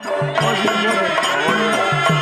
我是我的，我是。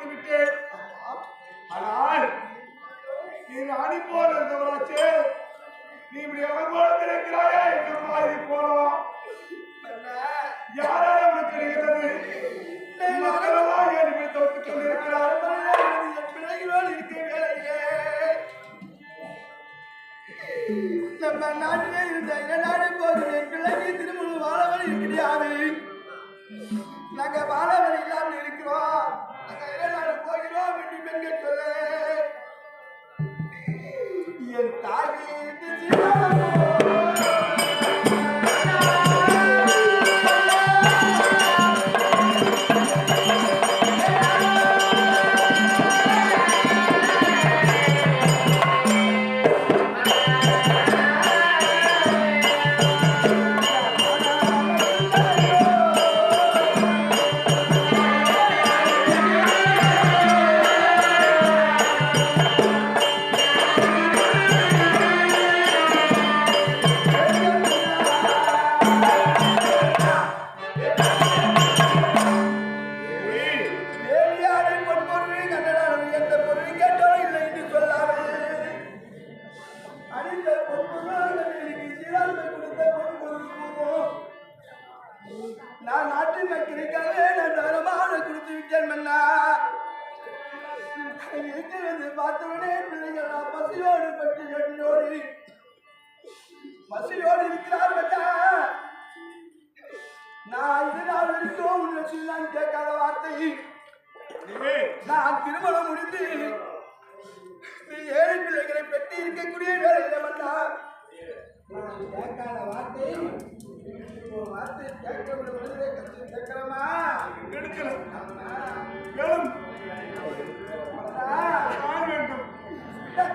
Limited என் கேட்காத வார்த்தை வார்த்தை கேட்க விடுவதே கற்று வேண்டும்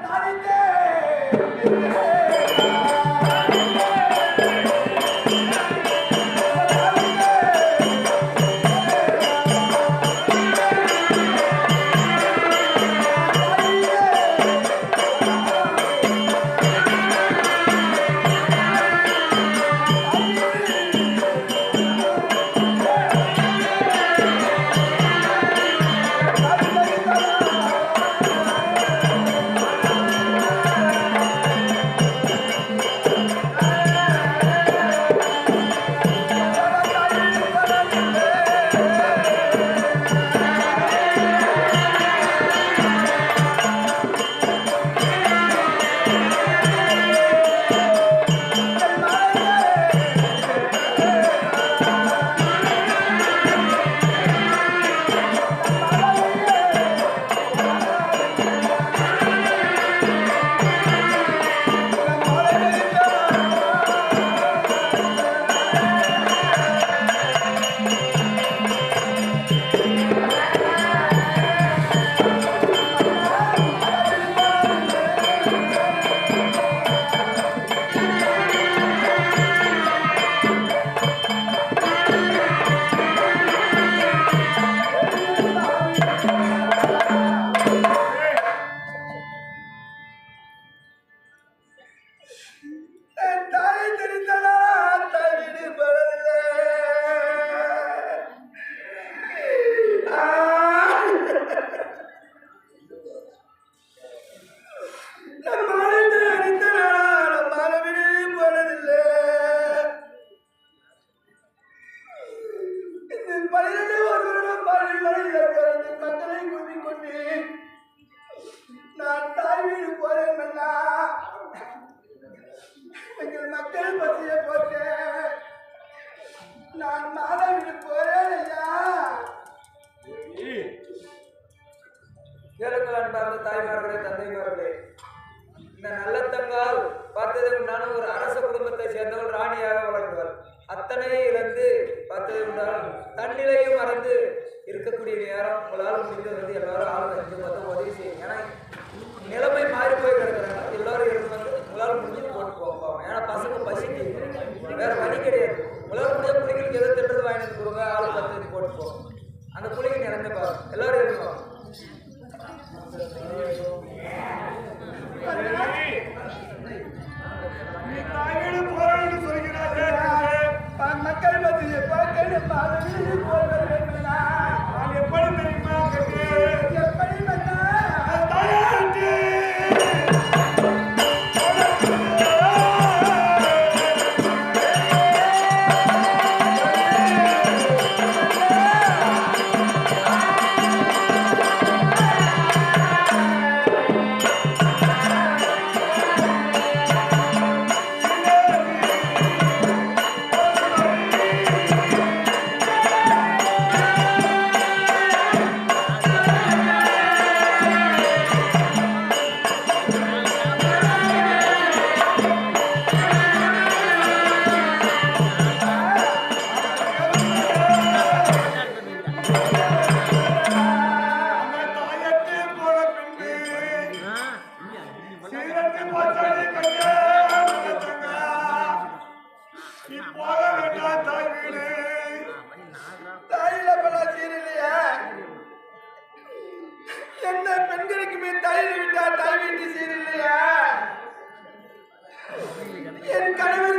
தானித்தே போக தாய் வீடு பல சீரலையா என்ன பெண்களுக்குமே தாயில விட்டா தாய் வீட்டு சீரலையா என் கனவு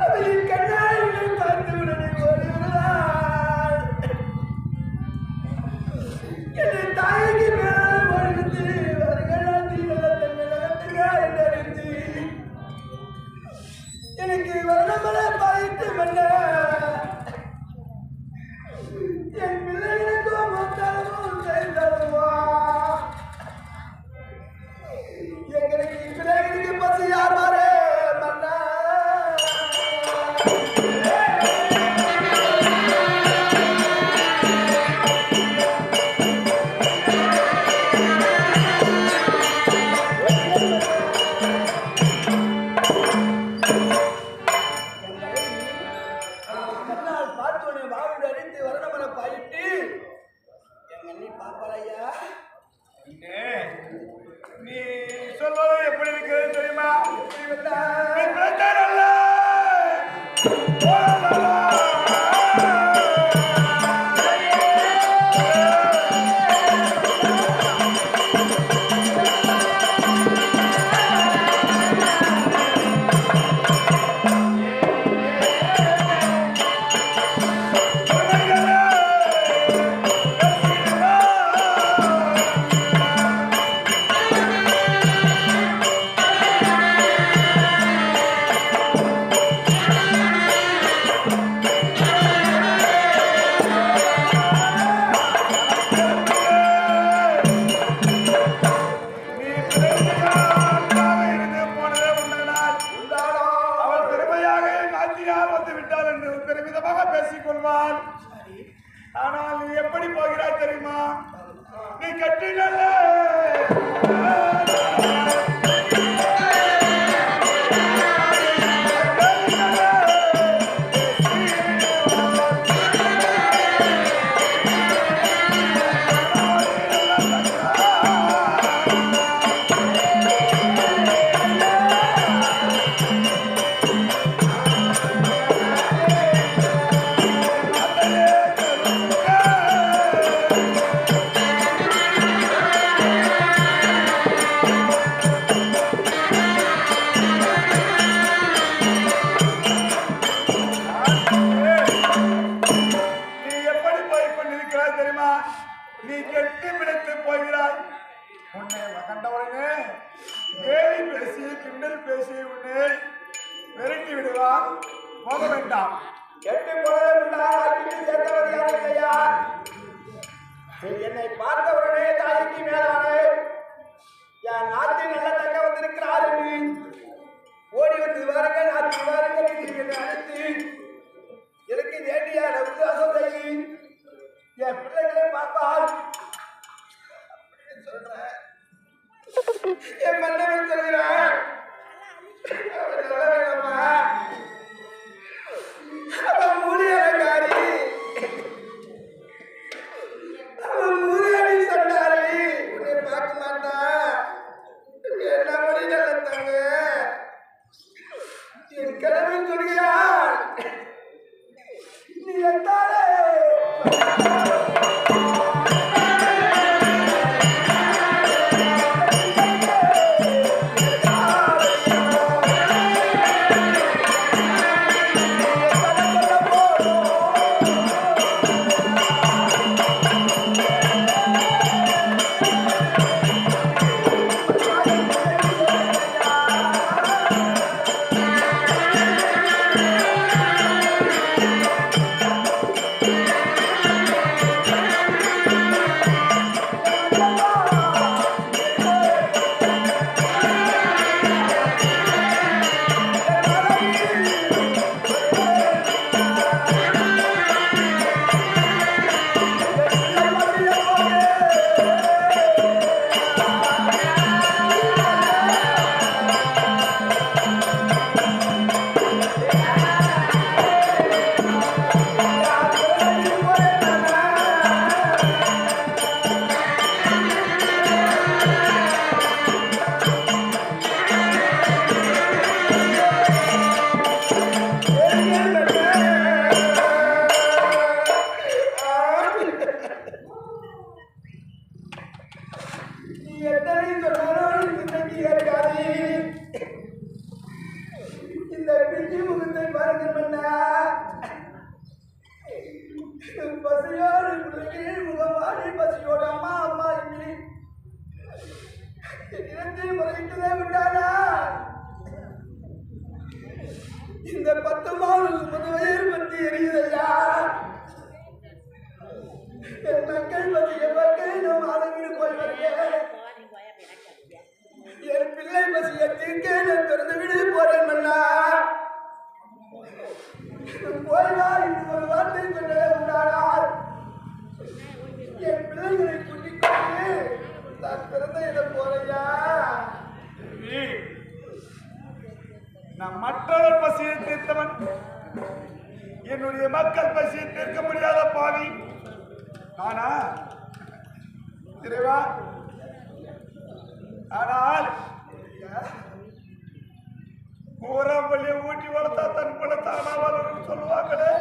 அவளின் கண்ணாடிகளை பார்த்து உடனே கிண்டல் பேசி உன்னை விரட்டி விடுவார் போக வேண்டாம். எட்டு இல்லையா? என்னை பார்த்தவுடனே தாய்க்கு மேலானே என் நாட்டில் நல்ல தங்க வந்திருக்கிறார் ஓடி வந்து விவரங்கள் நாட்டு விவரங்கள் அழைத்து எனக்கு வேண்டிய அளவுக்கு என் பிள்ளைகளை பார்ப்பார் அப்படின்னு சொல்றேன். என் மன்னவன் சொல்கிறான் அவன் சொல்ல வேண்டாமா பிள்ளை பசிய தீர்க்க நான் பிறந்த வீடு போறேன் மன்னா. போய் வா ஒரு வார்த்தை சொல்ல உண்டானார் என் பிள்ளைகளை கூட்டிக் கொண்டு நான் பிறந்த இடம் போறையா நான் மற்றவர் பசியை தீர்த்தவன். என்னுடைய மக்கள் பசியை தீர்க்க முடியாத பாவி. ஆனா இறைவா ஆனால் ஊராம்பள்ளியை ஊட்டி வளர்த்தா தன் பிள்ளை தானா வளரும் சொல்லுவாங்களே.